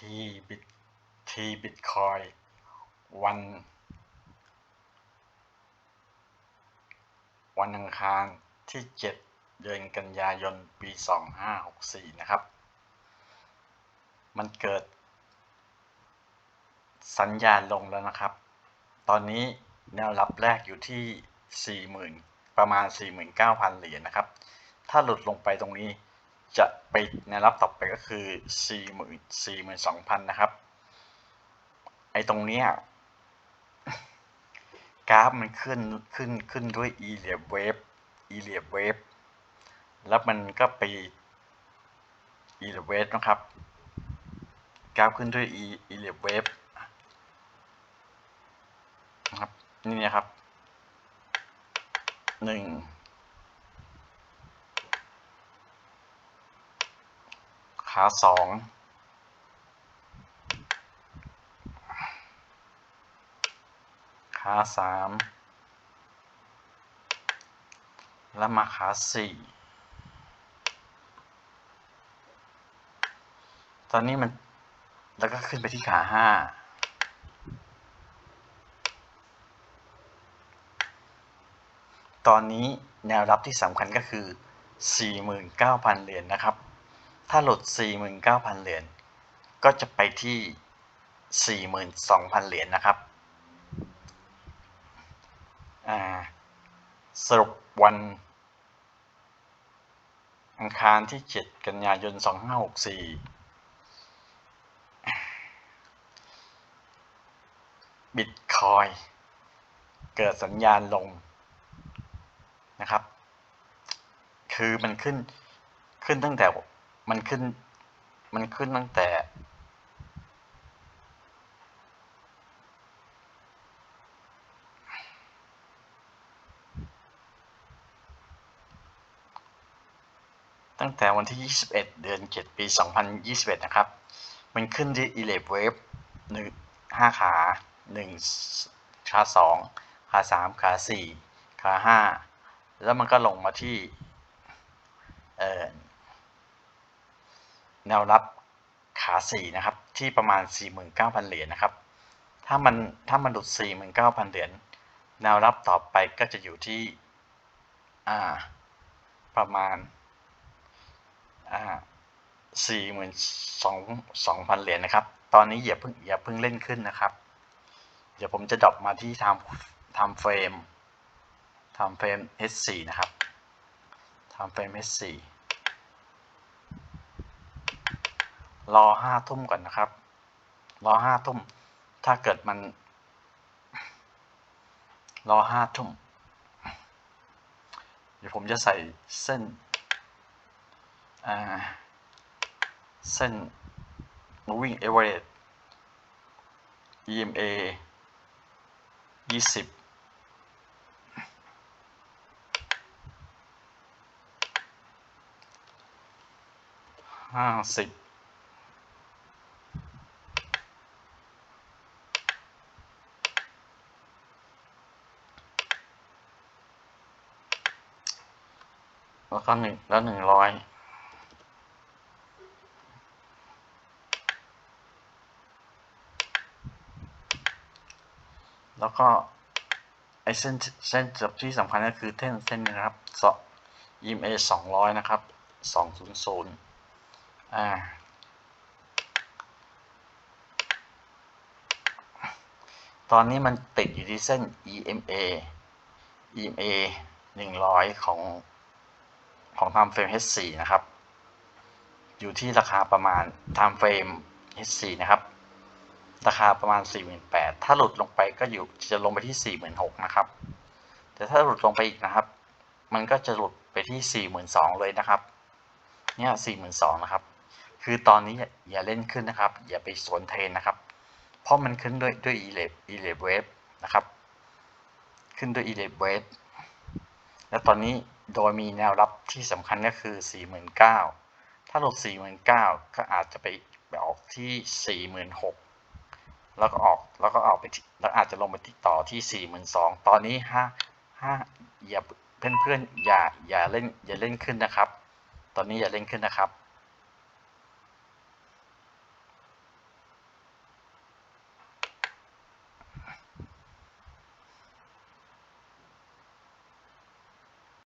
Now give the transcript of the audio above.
ทีบิตทีบิตคอยวัน วันอังคารที่ 7 เดือนกันยายน ปี 2564 นะครับ มันเกิด สัญญาณลงแล้วนะครับ ตอนนี้แนวรับแรกอยู่ที่ 40,000 ประมาณ 49,000 เหรียญนะครับ ถ้าหลุดลงไปตรงนี้ จะไปแนวรับต่อไปก็คือ 4 42,000 นะครับ ไอ้ตรงเนี้ยกราฟมันขึ้นขึ้นขึ้นด้วย e l i f wave e l i f wave แล้วมันก็ไป e l i f wave นะครับ กราฟขึ้นด้วย e e l i f wave นะครับ นี่นะครับหนึ่ง ขาสองขาสามแล้วมาขาสี่ตอนนี้มันแล้วก็ขึ้นไปที่ขาห้าตอนนี้แนวรับที่สำคัญก็คือ 49,000 เหรียญนนะครับ ถ้าหลุด 49,000 เหรียญ ก็จะไปที่ 42,000 เหรียญนนะครับ สรุปวัน อังคารที่ 7 กันยายน 2564 บิตคอยเกิดสัญญาณลงนะครับ คือมันขึ้นขึ้นตั้งแต่ มันขึ้น มันขึ้นตั้งแต่ ตั้งแต่วันที่ 21 เดือน 7 ปี 2021 นะครับ มันขึ้นที่ e l e v wave หนึ่งห้าขา 1 ขา 2 ขา 3 ขา 4 ขา 5 แล้วมันก็ลงมาที่ เอ่อ แนวรับขา4นะครับที่ประมาณ 49,000 เหรียญนะครับ ถ้ามันถ้ามันหลุด 49,000 เหรียญแนวรับต่อไปก็จะอยู่ที่อ่าประมาณอ่า42,000เหรียญนะครับ ตอนนี้อย่าเพิ่งอย่าเพิ่งเล่นขึ้นนะครับ เดี๋ยวผมจะดรอปมาที่ทำทำเฟรมทำเฟรม H4 นะครับทำเฟรม H4 รอห้าทุ่มก่อนนะครับ รอห้าทุ่ม ถ้าเกิดมัน รอห้าทุ่ม เดี๋ยวผมจะใส่เส้นเส้น moving average EMA 20 50 แล้วก็หนึ่งแล้วหนึ่งร้อยแล้วก็ไอเส้นเส้นจับที่สำคัญก็คือเส้นเส้นนี้นะครับสอ EMA สองร้อยนะครับสองศูนย์ศูนย์อ่าตอนนี้มันติดอยู่ที่เส้น EMA EMA 100 ของ ของ time frame H4 นะครับ อยู่ที่ราคาประมาณ time frame H4 นะครับ ราคาประมาณ 48,000ถ้าหลุดลงไปก็อยู่จะลงไปที่ 46,000นะครับ แต่ถ้าหลุดลงไปอีกนะครับ มันก็จะหลุดไปที่ 42,000เลยนะครับเนี่ย42,000นะครับ คือตอนนี้อย่าเล่นขึ้นนะครับ อย่าไปสวนเทรนนะครับ เพราะมันขึ้นด้วยด้วย e l e v e l e v wave นะครับ ขึ้นด้วย e l e v wave และตอนนี้ โดยมีแนวรับที่สำคัญก็คือ 49,000 ถ้าหลุด 49,000 ก็อาจจะไปออกที่ 46,000 แล้วก็ออกแล้วก็ออกไปแล้วอาจจะลงไปติดต่อที่ 42,000 ตอนนี้ห้าห้าอย่าเพื่อนๆอย่าอย่าเล่นอย่าเล่นขึ้นนะครับ ตอนนี้อย่าเล่นขึ้นนะครับ